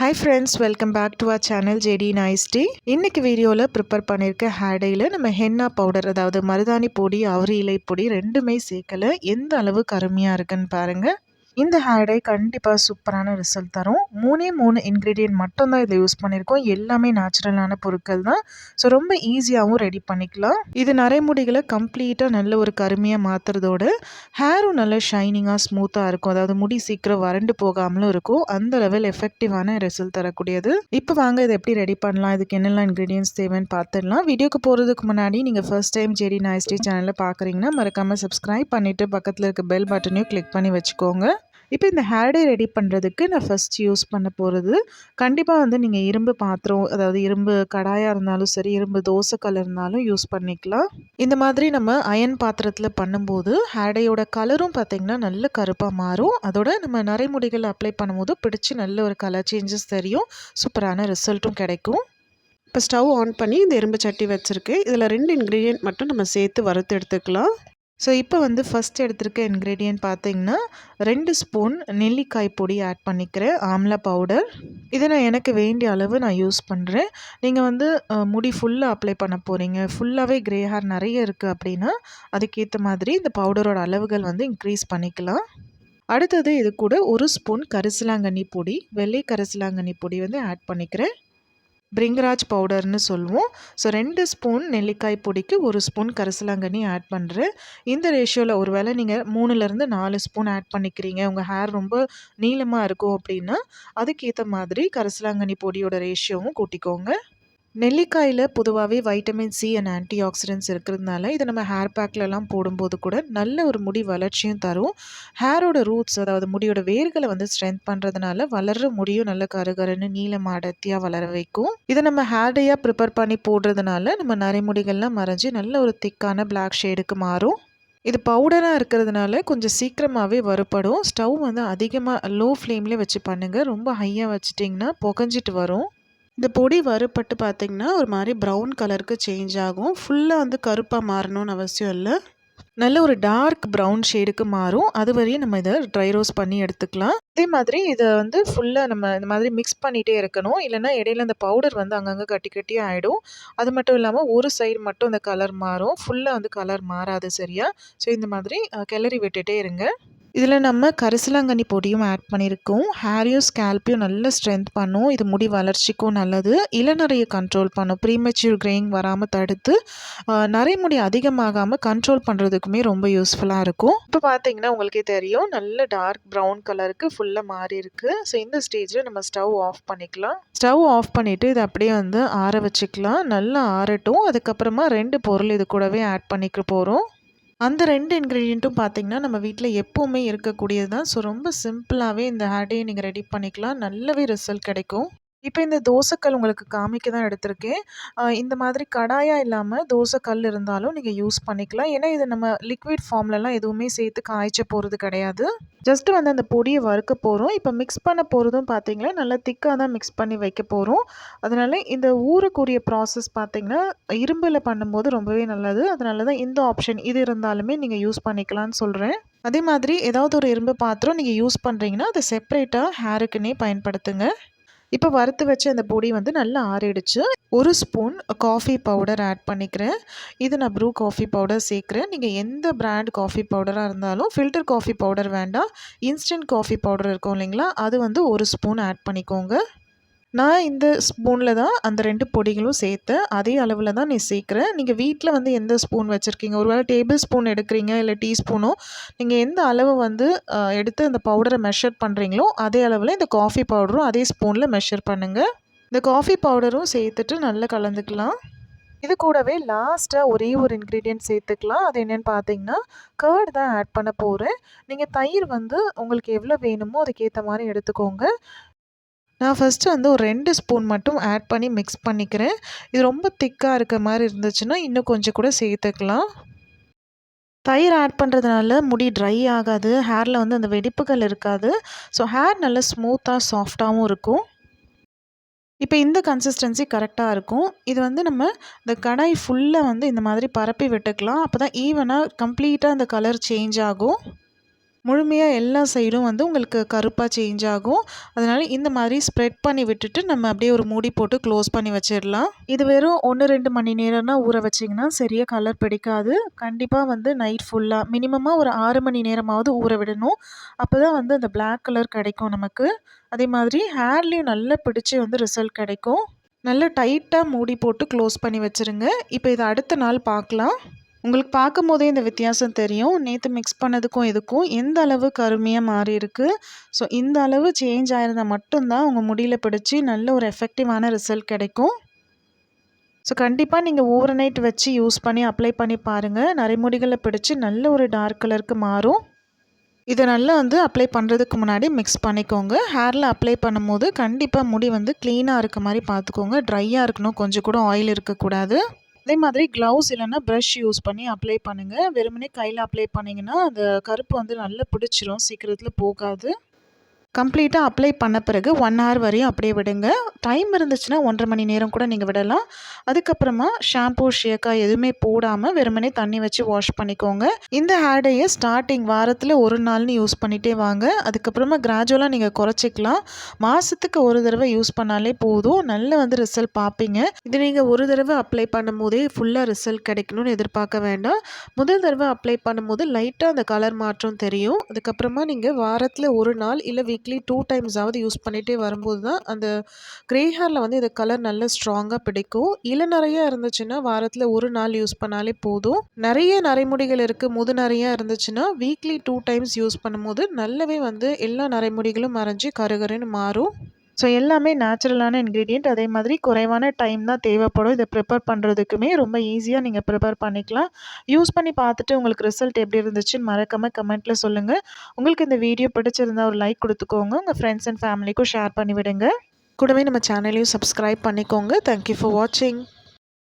Hi friends welcome back to our channel JD nice day இன்னைக்கு வீடியோவில் prepare பண்ணியிருக்க ஹேடையில் நம்ம ஹென்னா பவுடர் அதாவது மருதாணி பொடி அவரி இலை பொடி ரெண்டுமே சேர்க்கல. எந்த அளவுக்கு அருமையாக இருக்குன்னு பாருங்கள் இந்த ஹேர் டை கண்டிப்பாக சூப்பரான ரிசல்ட் தரும். மூணே மூணு இன்க்ரீடியன்ட் மட்டும்தான் இதில் யூஸ் பண்ணியிருக்கோம் எல்லாமே நேச்சுரலான பொருட்கள் தான். ஸோ ரொம்ப ஈஸியாகவும் ரெடி பண்ணிக்கலாம். இது நரைமுடிகளை கம்ப்ளீட்டாக நல்ல ஒரு கருமையாக மாற்றுறதோட ஹேரும் நல்ல ஷைனிங்காக ஸ்மூத்தாக இருக்கும். அதாவது முடி சீக்கிரம் வறண்டு போகாமலும் இருக்கும். அந்த லெவல் எஃபெக்டிவான ரிசல்ட் தரக்கூடியது. இப்போ வாங்க இதை எப்படி ரெடி பண்ணலாம்? இதுக்கு என்னெல்லாம் இன்க்ரீடியன்ஸ் தேவைன்னு பார்த்துடலாம். வீடியோக்கு போகிறதுக்கு முன்னாடி நீங்கள் ஃபர்ஸ்ட் டைம் ஜெடி நாய்ஸ்டி சேனலில் பார்க்குறீங்கன்னா மறக்காமல் சப்ஸ்கிரைப் பண்ணிவிட்டு பக்கத்தில் இருக்க பெல் பட்டனையும் கிளிக் பண்ணி வச்சுக்கோங்க. இப்போ இந்த ஹேர் டே ரெடி பண்ணுறதுக்கு நான் ஃபஸ்ட் யூஸ் பண்ண போகிறது கண்டிப்பாக வந்து நீங்கள் இரும்பு பாத்திரம் அதாவது இரும்பு கடாயாக இருந்தாலும் சரி இரும்பு தோசைக்கல் இருந்தாலும் யூஸ் பண்ணிக்கலாம். இந்த மாதிரி நம்ம அயன் பாத்திரத்தில் பண்ணும்போது ஹேர்டேயோட கலரும் பார்த்திங்கன்னா நல்ல கருப்பாக மாறும். அதோட நம்ம நரைமுடிகள் அப்ளை பண்ணும்போது பிடிச்சி நல்ல ஒரு கலர் சேஞ்சஸ் தெரியும். சூப்பரான ரிசல்ட்டும் கிடைக்கும். இப்போ ஸ்டவ் ஆன் பண்ணி இந்த இரும்பு சட்டி வச்சுருக்கேன் இதில் ரெண்டு இன்க்ரீடியன்ட் மட்டும் நம்ம சேர்த்து வறுத்து எடுத்துக்கலாம். ஸோ இப்போ வந்து ஃபஸ்ட் எடுத்திருக்க இன்க்ரீடியன்ட் பார்த்தீங்கன்னா ரெண்டு ஸ்பூன் நெல்லிக்காய் பொடி ஆட் பண்ணிக்கிறேன் ஆம்லா பவுடர் இதை நான் எனக்கு வேண்டிய அளவு நான் யூஸ் பண்ணுறேன் நீங்கள் வந்து முடி ஃபுல்லாக அப்ளை பண்ண போகிறீங்க ஃபுல்லாகவே க்ரே ஹேர் நிறைய இருக்குது அப்படின்னா அதுக்கேற்ற மாதிரி இந்த பவுடரோட அளவுகள் வந்து இன்க்ரீஸ் பண்ணிக்கலாம். அடுத்தது இது கூட ஒரு ஸ்பூன் கரிசலாங்கண்ணி பொடி வெள்ளை கரிசலாங்கண்ணி பொடி வந்து ஆட் பண்ணிக்கிறேன். பிரிங்கராஜ் பவுடர்னு சொல்லுவோம். ஸோ ரெண்டு ஸ்பூன் நெல்லிக்காய் பொடிக்கு ஒரு ஸ்பூன் கரிசலாங்கண்ணி ஆட் பண்ணுறேன் இந்த ரேஷியோவில் ஒரு வேளை நீங்கள் மூணுலேருந்து நாலு ஸ்பூன் ஆட் பண்ணிக்கிறீங்க. உங்கள் ஹேர் ரொம்ப நீளமாக இருக்கும் அப்படின்னா அதுக்கேற்ற மாதிரி கரிசலாங்கண்ணி பொடியோட ரேஷியோவும் கூட்டிக்கோங்க. நெல்லிக்காயில் பொதுவாகவே vitamin C and antioxidants இருக்கிறதுனால இதை நம்ம ஹேர் பேக்லலாம் போடும்போது கூட நல்ல ஒரு முடி வளர்ச்சியும் தரும். ஹேரோட ரூட்ஸ் அதாவது முடியோட வேர்களை வந்து ஸ்ட்ரென்த் பண்ணுறதுனால வளர்கிற முடியும் நல்ல கருகருன்னு நீளம் அடர்த்தியாக வளர வைக்கும். இதை நம்ம ஹேர் டேயாக ப்ரிப்பேர் பண்ணி போடுறதுனால நம்ம நரைமுடிகள்லாம் மறைஞ்சு நல்ல ஒரு திக்கான பிளாக் ஷேடுக்கு மாறும். இது பவுடராக இருக்கிறதுனால கொஞ்சம் சீக்கிரமாகவே வறுப்படும் ஸ்டவ் வந்து அதிகமாக லோ ஃப்ளேம்லேயே வச்சு பண்ணுங்கள் ரொம்ப ஹையாக வச்சிட்டிங்கன்னா புகஞ்சிட்டு வரும். இந்த பொடி வறுபட்டு பார்த்திங்கன்னா ஒரு மாதிரி ப்ரௌன் கலருக்கு சேஞ்ச் ஆகும். ஃபுல்லாக வந்து கருப்பாக மாறணும்னு அவசியம் இல்லை. நல்ல ஒரு டார்க் ப்ரௌன் ஷேடுக்கு மாறும். அது வரையும் நம்ம இதை ட்ரை ரோஸ் பண்ணி எடுத்துக்கலாம். அதே மாதிரி இதை வந்து ஃபுல்லாக நம்ம இந்த மாதிரி மிக்ஸ் பண்ணிகிட்டே இருக்கணும். இல்லைனா இடையில அந்த பவுடர் வந்து அங்கங்கே கட்டி கட்டி ஆகிடும் அது மட்டும் இல்லாமல் ஒரு சைடு மட்டும் அந்த கலர் மாறும். ஃபுல்லாக வந்து கலர் மாறாது சரியா? ஸோ இந்த மாதிரி கிளறி விட்டுட்டே இருங்க. இதில் நம்ம கரிசலாங்கண்ணி பொடியும் ஆட் பண்ணியிருக்கோம். ஹேரையும் ஸ்கேல்ப்பையும் நல்ல ஸ்ட்ரென்த் பண்ணும். இது முடி வளர்ச்சிக்கும் நல்லது. இளநறையை கண்ட்ரோல் பண்ணும். ப்ரீமெச்சூர் கிரெயின் வராமல் தடுத்து நிறைய முடி அதிகமாகாமல் கண்ட்ரோல் பண்ணுறதுக்குமே ரொம்ப யூஸ்ஃபுல்லாக இருக்கும். இப்போ பார்த்தீங்கன்னா உங்களுக்கே தெரியும் நல்ல டார்க் ப்ரௌன் கலருக்கு ஃபுல்லாக மாறி இருக்குது ஸோ இந்த ஸ்டேஜில் நம்ம ஸ்டவ் ஆஃப் பண்ணிக்கலாம். ஸ்டவ் ஆஃப் பண்ணிவிட்டு இதை அப்படியே வந்து ஆற வச்சுக்கலாம். நல்லா ஆறட்டும். அதுக்கப்புறமா ரெண்டு பொருள் இது கூடவே ஆட் பண்ணிக்க போகிறோம் அந்த ரெண்டு இன்க்ரீடியண்ட்டும் பார்த்திங்கன்னா நம்ம வீட்டில் எப்போவுமே இருக்கக்கூடியது தான் ஸோ ரொம்ப சிம்பிளாகவே இந்த ஹேர் நீங்கள் ரெடி பண்ணிக்கலாம். நல்லாவே ரிசல்ட் கிடைக்கும். இப்போ இந்த தோசைக்கல் உங்களுக்கு காமிக்க தான் எடுத்திருக்கேன் இந்த மாதிரி கடாயாக இல்லாமல் தோசைக்கல் இருந்தாலும் நீங்கள் யூஸ் பண்ணிக்கலாம். ஏன்னா இது நம்ம லிக்விட் ஃபார்ம்லலாம் எதுவுமே சேர்த்து காய்ச்ச போகிறது கிடையாது. ஜஸ்ட்டு வந்து அந்த பொடியை வறுக்க போகிறோம் இப்போ மிக்ஸ் பண்ண போகிறதும் பார்த்தீங்கன்னா நல்லா திக்காக தான் மிக்ஸ் பண்ணி வைக்க போகிறோம் அதனால் இந்த ஊறக்கூடிய ப்ராசஸ் பார்த்திங்கன்னா இரும்பில் பண்ணும்போது ரொம்பவே நல்லது. அதனால தான் இந்த ஆப்ஷன் இது இருந்தாலுமே நீங்கள் யூஸ் பண்ணிக்கலாம்னு சொல்கிறேன் அதே மாதிரி ஏதாவது ஒரு இரும்பு பாத்திரம் நீங்கள் யூஸ் பண்ணுறீங்கன்னா அதை செப்பரேட்டாக ஹேருக்குன்னே பயன்படுத்துங்க. இப்போ வறுத்து வச்ச அந்த பொடி வந்து நல்லா ஆறிடுச்சு. ஒரு ஸ்பூன் காஃபி பவுடர் ஆட் பண்ணிக்கிறேன். இது நான் ப்ரூ காஃபி பவுடர் சேர்க்குறேன். நீங்கள் எந்த பிராண்ட் காஃபி பவுடராக இருந்தாலும் ஃபில்டர் காஃபி பவுடர் வேண்டாம். இன்ஸ்டன்ட் காஃபி பவுடர் இருக்கும் இல்லைங்களா? அது வந்து ஒரு ஸ்பூன் ஆட் பண்ணிக்கோங்க. நான் இந்த ஸ்பூனில் தான் அந்த ரெண்டு பொடிகளும் சேர்த்தேன். அதே அளவில் தான் நீ சேர்க்குறேன் நீங்கள் வீட்டில் வந்து எந்த ஸ்பூன் வச்சுருக்கீங்க? ஒரு வேளை டேபிள் ஸ்பூன் எடுக்கிறீங்க இல்லை டீஸ்பூனோ நீங்கள் எந்த அளவு வந்து எடுத்து அந்த பவுடரை மெஷர் பண்ணுறீங்களோ அதே அளவில் இந்த காஃபி பவுடரும் அதே ஸ்பூனில் மெஷர் பண்ணுங்கள் இந்த காஃபி பவுடரும் சேர்த்துட்டு நல்லா கலந்துக்கலாம். இது கூடவே லாஸ்ட்டாக ஒரே ஒரு இன்க்ரீடியன்ட் சேர்த்துக்கலாம். அது என்னென்னு பார்த்தீங்கன்னா கேர்டு தான் ஆட் பண்ண போகிறேன் நீங்கள் தயிர் வந்து உங்களுக்கு எவ்வளோ வேணுமோ அதுக்கேற்ற மாதிரி எடுத்துக்கோங்க. நான் ஃபஸ்ட்டு வந்து ஒரு ரெண்டு ஸ்பூன் மட்டும் ஆட் பண்ணி மிக்ஸ் பண்ணிக்கிறேன். இது ரொம்ப திக்காக இருக்க மாதிரி இருந்துச்சுன்னா இன்னும் கொஞ்சம் கூட சேர்த்துக்கலாம். தயிர் ஆட் பண்ணுறதுனால முடி ட்ரை ஆகாது. ஹேரில் வந்து அந்த வெடிப்புகள் இருக்காது. ஸோ ஹேர் நல்லா ஸ்மூத்தாக சாஃப்டாகவும் இருக்கும். இப்போ இந்த கன்சிஸ்டன்சி கரெக்டாக இருக்கும். இது வந்து நம்ம இந்த கடாய் ஃபுல்லாக வந்து இந்த மாதிரி பரப்பி விட்டுக்கலாம். அப்போ தான் ஈவனாக கம்ப்ளீட்டாக அந்த கலர் சேஞ்ச் ஆகும். முழுமையாக எல்லா சைடும் வந்து உங்களுக்கு கருப்பாக சேஞ்ச் ஆகும். அதனால் இந்த மாதிரி ஸ்ப்ரெட் பண்ணி விட்டுட்டு நம்ம அப்படியே ஒரு மூடி போட்டு க்ளோஸ் பண்ணி வச்சிடலாம். இது வெறும் ஒன்று ரெண்டு மணி நேரம்னா ஊற வச்சிங்கன்னா சரியாக கலர் பிடிக்காது. கண்டிப்பாக வந்து நைட் ஃபுல்லாக மினிமமாக ஒரு ஆறு மணி நேரமாவது ஊற விடணும். அப்போ தான் வந்து அந்த பிளாக் கலர் கிடைக்கும் நமக்கு. அதே மாதிரி ஹேர்லேயும் நல்லா பிடிச்சி வந்து ரிசல்ட் கிடைக்கும். நல்லா டைட்டாக மூடி போட்டு க்ளோஸ் பண்ணி வச்சுருங்க. இப்போ இதை அடுத்த நாள் பார்க்கலாம். உங்களுக்கு பார்க்கும் போதே இந்த வித்தியாசம் தெரியும். நேற்று மிக்ஸ் பண்ணதுக்கும் இதுக்கும் எந்த அளவு கருமையாக மாறி இருக்குது ஸோ இந்த அளவு சேஞ்ச் ஆயிருந்தால் மட்டும்தான் உங்கள் முடியில் பிடிச்சி நல்ல ஒரு எஃபெக்டிவான ரிசல்ட் கிடைக்கும். ஸோ கண்டிப்பாக நீங்கள் ஓவர் நைட் வச்சு யூஸ் பண்ணி அப்ளை பண்ணி பாருங்கள் நரைமுடிகளை பிடிச்சி நல்ல ஒரு டார்க் கலருக்கு மாறும். இதை நல்லா வந்து அப்ளை பண்ணுறதுக்கு முன்னாடி மிக்ஸ் பண்ணிக்கோங்க. ஹேரில் அப்ளை பண்ணும்போது கண்டிப்பாக முடி வந்து க்ளீனாக இருக்க மாதிரி பார்த்துக்கோங்க. ட்ரையாக இருக்கணும். கொஞ்சம் கூட ஆயில் இருக்கக்கூடாது. அதே மாதிரி க்ளவுஸ் இல்லைன்னா ப்ரஷ் யூஸ் பண்ணி அப்ளை பண்ணுங்கள் வெறுமனே கையில் அப்ளை பண்ணிங்கன்னா அந்த கருப்பு வந்து நல்லா பிடிச்சிரும். சீக்கிரத்தில் போகாது. கம்ப்ளீட்டாக அப்ளை பண்ண பிறகு ஒன் ஹவர் வரையும் அப்படியே விடுங்க. டைம் இருந்துச்சுன்னா ஒன்றரை மணி நேரம் கூட நீங்கள் விடலாம். அதுக்கப்புறமா ஷாம்பூ ஷேக்கா எதுவுமே போடாமல் வெறுமனே தண்ணி வச்சு வாஷ் பண்ணிக்கோங்க. இந்த ஹேர் டேயை ஸ்டார்டிங் வாரத்தில் ஒரு நாள்னு யூஸ் பண்ணிகிட்டே வாங்க. அதுக்கப்புறமா கிராஜுவலாக நீங்கள் குறைச்சிக்கலாம். மாதத்துக்கு ஒரு தடவை யூஸ் பண்ணாலே போதும். நல்ல வந்து ரிசல்ட் பார்ப்பீங்க இது நீங்கள் ஒரு தடவை அப்ளை பண்ணும்போதே ஃபுல்லாக ரிசல்ட் கிடைக்கணும்னு எதிர்பார்க்க வேண்டாம். முதல் தடவை அப்ளை பண்ணும்போது லைட்டாக அந்த கலர் மாற்றம் தெரியும். அதுக்கப்புறமா நீங்கள் வாரத்தில் ஒரு நாள் இல்லை வீக்லி டூ டைம்ஸாவது யூஸ் பண்ணிகிட்டே வரும்போது தான் அந்த க்ரே ஹேரில் வந்து இந்த கலர் நல்ல ஸ்ட்ராங்காக பிடிக்கும். இல்லை நிறைய இருந்துச்சுன்னா வாரத்தில் ஒரு நாள் யூஸ் பண்ணாலே போதும். நிறைய நரைமுடிகள் இருக்குது முது நிறையா இருந்துச்சுன்னா வீக்லி டூ டைம்ஸ் யூஸ் பண்ணும்போது நல்லாவே வந்து எல்லா நரைமுடிகளும் மறைஞ்சு கருகருன்னு மாறும். ஸோ எல்லாமே நேச்சுரலான இன்க்ரீடியண்ட் அதே மாதிரி குறைவான டைம் தான் தேவைப்படும். இதை ப்ரிப்பேர் பண்ணுறதுக்குமே ரொம்ப ஈஸியாக நீங்கள் ப்ரிப்பேர் பண்ணிக்கலாம். யூஸ் பண்ணி பார்த்துட்டு உங்களுக்கு ரிசல்ட் எப்படி இருந்துச்சுன்னு மறக்காமல் கமெண்ட்டில் சொல்லுங்கள் உங்களுக்கு இந்த வீடியோ பிடிச்சிருந்தா ஒரு லைக் கொடுத்துக்கோங்க. உங்கள் ஃப்ரெண்ட்ஸ் அண்ட் ஃபேமிலிக்கும் ஷேர் பண்ணி விடுங்க கூடவே நம்ம சேனலையும் சப்ஸ்கிரைப் பண்ணிக்கோங்க. தேங்க்யூ ஃபார் வாட்சிங்